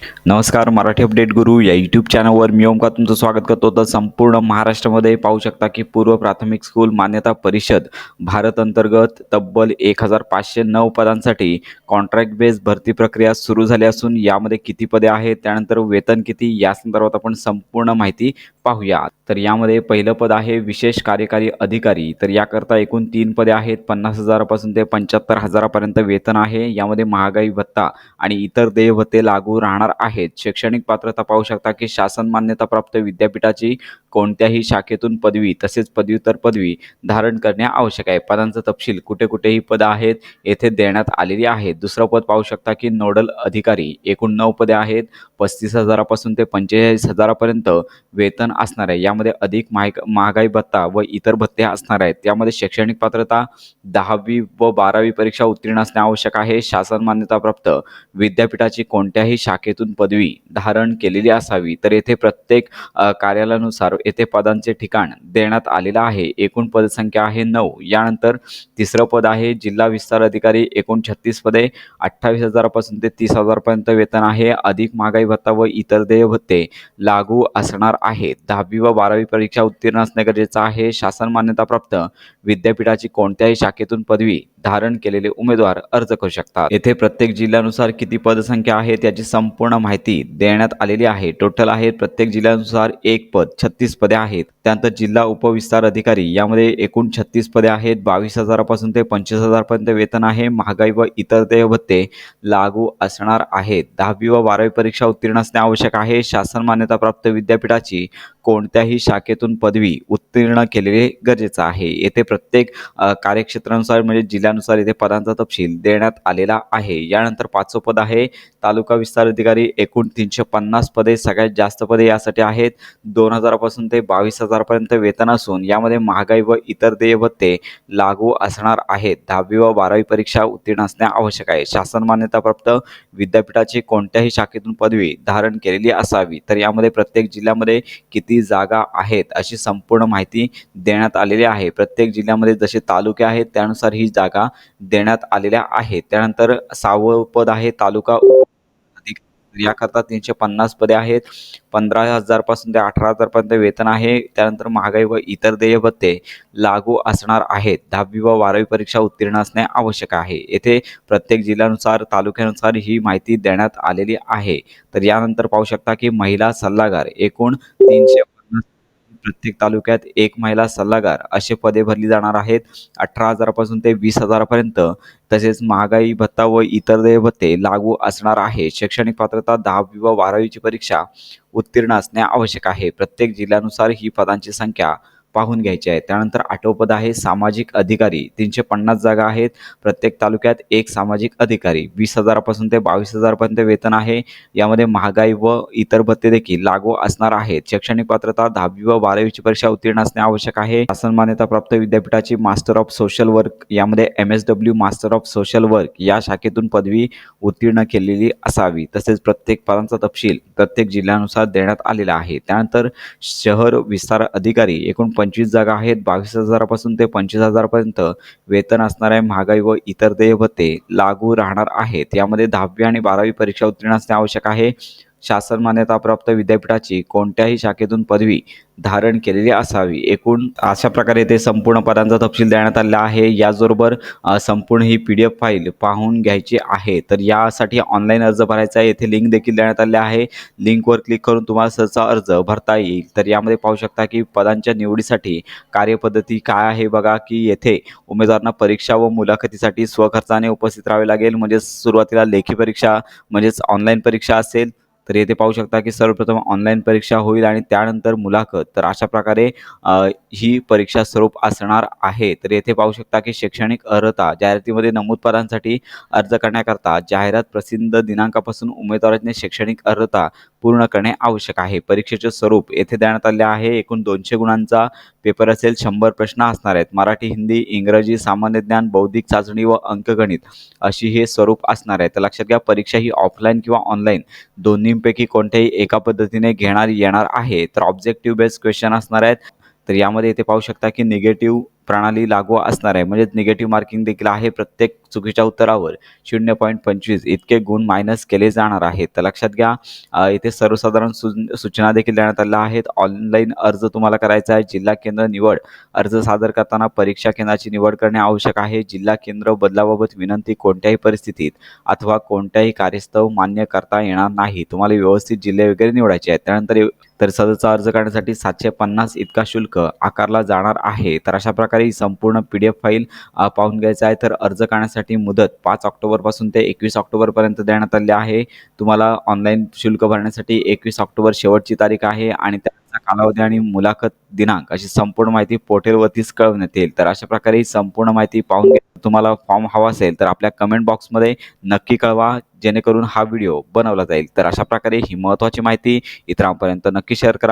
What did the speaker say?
नमस्कार मराठी अपडेट गुरु या यूट्यूब चॅनलवर मी ओमका तुमचं स्वागत करतो. तर संपूर्ण महाराष्ट्रामध्ये पाहू शकता की पूर्व प्राथमिक स्कूल मान्यता परिषद भारत अंतर्गत तब्बल एक हजार पाचशे नऊ पदांसाठी कॉन्ट्रॅक्ट बेस भरती प्रक्रिया सुरू झाली असून यामध्ये किती पदे आहेत त्यानंतर वेतन किती या संदर्भात आपण संपूर्ण माहिती पाहूया. तर यामध्ये पहिलं पद आहे विशेष कार्यकारी अधिकारी. तर याकरता एकूण तीन पदे आहेत. पन्नास हजारापासून ते पंच्याहत्तर हजारापर्यंत वेतन आहे. यामध्ये महागाई भत्ता आणि इतर देय भत्ते लागू राहणार आहेत. शैक्षणिक पात्रता पाहू शकता की शासन मान्यताप्राप्त विद्यापीठाची कोणत्याही शाखेतून पदवी तसेच पदव्युत्तर पदवी धारण करणे आवश्यक आहे. पदांचा तपशील कुठे कुठेही पदं आहेत येथे देण्यात आलेली आहेत दुसरं पद पाहू शकता की नोडल अधिकारी. एकूण नऊ पदे आहेत. पस्तीस हजारापासून ते पंचेचाळीस हजारापर्यंत वेतन असणार आहे. यामध्ये अधिक महाग महागाई भत्ता व इतर भत्ते असणार आहेत. त्यामध्ये शैक्षणिक पात्रता दहावी व बारावी परीक्षा उत्तीर्ण असणे आवश्यक आहे. शासन मान्यताप्राप्त विद्यापीठाची कोणत्याही शाखेतून पदवी धारण केलेली असावी तर येथे प्रत्येक कार्यालयानुसार येथे पदांचे ठिकाण देण्यात आलेलं आहे. एकूण पदसंख्या आहे नऊ. यानंतर तिसरं पद आहे जिल्हा विस्तार अधिकारी. एकूण छत्तीस पदे अठ्ठावीस हजारापासून ते तीस हजारपर्यंत वेतन आहे. अधिक महागाई भत्ता व इतर देय भत्ते लागू असणार आहेत. दहावी व बारावी परीक्षा उत्तीर्ण असणे गरजेचं आहे. शासन मान्यताप्राप्त विद्यापीठाची कोणत्याही शाखेतून पदवी धारण केलेले उमेदवार अर्ज करू शकतात. येथे प्रत्येक जिल्ह्यानुसार किती पदसंख्या आहे त्याची संपूर्ण माहिती देण्यात आलेली आहे. टोटल आहे प्रत्येक जिल्ह्यानुसार एक पद छत्तीस पदे आहेत. त्यानंतर जिल्हा उपविस्तार अधिकारी यामध्ये एकूण छत्तीस पदे आहेत. बावीस हजारापासून ते पंचवीस हजारपर्यंत वेतन आहे. महागाई व इतर देय भत्ते लागू असणार आहेत. दहावी व बारावी परीक्षा उत्तीर्ण असणे आवश्यक आहे. शासन मान्यताप्राप्त विद्यापीठाची कोणत्याही शाखेतून पदवी उत्तीर्ण केलेले गरजेचं आहे. येथे प्रत्येक कार्यक्षेत्रानुसार म्हणजे जिल्ह्यानुसार येथे पदांचा तपशील देण्यात आलेला आहे. यानंतर पाचवं पद आहे तालुका विस्तार अधिकारी एकूण तीनशे पन्नास पदे सगळ्यात जास्त पदे यासाठी आहेत. दोन हजारापासून ते बावीस हजारपर्यंत वेतन असून यामध्ये महागाई व इतर देय भत्ते लागू असणार आहेत. दहावी व बारावी परीक्षा उत्तीर्ण असणे आवश्यक आहे. शासन मान्यताप्राप्त विद्यापीठाची कोणत्याही शाखेतून पदवी धारण केलेली असावी. तर यामध्ये प्रत्येक जिल्ह्यामध्ये किती जागा आहेत अशी संपूर्ण माहिती देण्यात आलेली आहे. प्रत्येक जिल्ह्यामध्ये जसे तालुके आहेत त्यानुसार ही जागा देण्यात आलेल्या आहेत. त्यानंतर सहावं पद आहे तालुका याकरता तीनशे पन्नास पदे आहेत. पंधरा हजारपासून ते अठरा हजारपर्यंत वेतन आहे. त्यानंतर महागाई व इतर देय भत्ते लागू असणार आहेत. दहावी व बारावी परीक्षा उत्तीर्ण असणे आवश्यक आहे. येथे प्रत्येक जिल्ह्यानुसार तालुक्यानुसार ही माहिती देण्यात आलेली आहे. तर यानंतर पाहू शकता की महिला सल्लागार एकूण तीनशे प्रत्येक तालुक्यात एक महिला सल्लागार असे पदे भरली जाणार आहेत. अठरा हजारापासून ते वीस हजारापर्यंत तसेच महागाई भत्ता व इतर देय भत्ते लागू असणार आहे. शैक्षणिक पात्रता दहावी व बारावीची परीक्षा उत्तीर्ण असणे आवश्यक आहे. प्रत्येक जिल्ह्यानुसार ही पदांची संख्या पाहून घ्यायचे आहेत. त्यानंतर आठवं पद आहे सामाजिक अधिकारी. तीनशे पन्नास जागा आहेत. प्रत्येक तालुक्यात एक सामाजिक अधिकारी. वीस हजारापासून ते बावीस हजारपर्यंत वेतन आहे. यामध्ये महागाई व इतर भत्ते देखील लागू असणार आहेत. शैक्षणिक पात्रता दहावी व बारावीची परीक्षा उत्तीर्ण असणे आवश्यक आहे. शासन मान्यताप्राप्त विद्यापीठाची मास्टर ऑफ सोशल वर्क यामध्ये M S W master of social work या शाखेतून पदवी उत्तीर्ण केलेली असावी. तसेच प्रत्येक पदांचा तपशील प्रत्येक जिल्ह्यानुसार देण्यात आलेला आहे. त्यानंतर शहर विस्तार अधिकारी. एकूण पंचवीस जागा आहेत. बावीस हजारापासून ते पंचवीस हजारपर्यंत वेतन असणाऱ्या महागाई व इतर देय भत्ते लागू राहणार आहेत. यामध्ये दहावी आणि बारावी परीक्षा उत्तीर्ण असणे आवश्यक आहे. शासन मान्यताप्राप्त विद्यापीठाची कोणत्याही शाखेतून पदवी धारण केलेली असावी. एकूण अशा प्रकारे ते संपूर्ण पदांचा तपशील देण्यात आलेला आहे. याचबरोबर संपूर्ण ही पी डी एफ फाईल पाहून घ्यायची आहे. तर यासाठी ऑनलाईन अर्ज भरायचा आहे. येथे लिंक देखील देण्यात आले आहे. लिंकवर क्लिक करून तुम्हाला सहसा अर्ज भरता येईल. तर यामध्ये पाहू शकता की पदांच्या निवडीसाठी कार्यपद्धती काय आहे? बघा की येथे उमेदवारांना परीक्षा व मुलाखतीसाठी स्वखर्चाने उपस्थित राहावे लागेल. म्हणजेच सुरुवातीला लेखी परीक्षा म्हणजेच ऑनलाईन परीक्षा असेल. तर येथे पाहू शकता की सर्वप्रथम ऑनलाईन परीक्षा होईल आणि त्यानंतर मुलाखत. तर अशा प्रकारे ही परीक्षा स्वरूप असणार आहे. तर येथे पाहू शकता की शैक्षणिक अर्हता जाहिरातीमध्ये नमूद पदांसाठी अर्ज करण्याकरता जाहिरात प्रसिद्ध दिनांकापासून उमेदवाराने शैक्षणिक अर्हता पूर्ण करणे आवश्यक आहे. परीक्षेचे स्वरूप येथे देण्यात आले आहे. एकूण दोनशे गुणांचा पेपर असेल शंभर प्रश्न असणार आहेत. मराठी हिंदी इंग्रजी सामान्य ज्ञान बौद्धिक चाचणी व अंकगणित अशी हे स्वरूप असणार आहे. तर लक्षात घ्या परीक्षा ही ऑफलाईन किंवा ऑनलाईन दोन्हीपैकी कोणत्याही एका पद्धतीने घेणार येणार आहे. तर ऑब्जेक्टिव्ह बेस्ड क्वेश्चन असणार आहेत. तर यामध्ये इथे पाहू शकता की निगेटिव्ह प्रणाली लागू असणार आहे. म्हणजेच निगेटिव्ह मार्किंग देखील आहे प्रत्येक चुकीच्या उत्तरावर. शून्य पॉईंट पंचवीस. इतके गुण मायनस केले जाणार आहेत. तर लक्षात घ्या इथे सर्वसाधारण सु सूचना देखील देण्यात आल्या आहेत. ऑनलाईन अर्ज तुम्हाला करायचा आहे. जिल्हा केंद्र निवड. अर्ज सादर करताना परीक्षा केंद्राची निवड करणे आवश्यक आहे. जिल्हा केंद्र बदलाबाबत विनंती कोणत्याही परिस्थितीत अथवा कोणत्याही कार्यस्तव मान्य करता येणार नाही. तुम्हाला व्यवस्थित जिल्हे वगैरे निवडायचे आहेत. त्यानंतर तर सदरचा अर्ज करण्यासाठी सातशे पन्नास इतका शुल्क आकारला जाणार आहे. तर अशा प्रकारे ही संपूर्ण पी डी एफ फाईल पाहून घ्यायचा आहे. तर अर्ज करण्यासाठी मुदत पाच ऑक्टोबरपासून ते एकवीस ऑक्टोबरपर्यंत देण्यात आली आहे. तुम्हाला ऑनलाईन शुल्क भरण्यासाठी एकवीस ऑक्टोबर शेवटची तारीख आहे आणि त्या त्याचा कालावधी आणि मुलाखत दिनांक अशी संपूर्ण माहिती पोर्टलवरतीच कळवण्यात येईल. तर अशा प्रकारे ही संपूर्ण माहिती पाहून तुम्हाला फॉर्म हवा असेल तर आपल्या कमेंट बॉक्समध्ये नक्की कळवा जेणेकरून हा व्हिडिओ बनवला जाईल. तर अशा प्रकारे ही महत्त्वाची माहिती इतरांपर्यंत नक्की शेअर करा.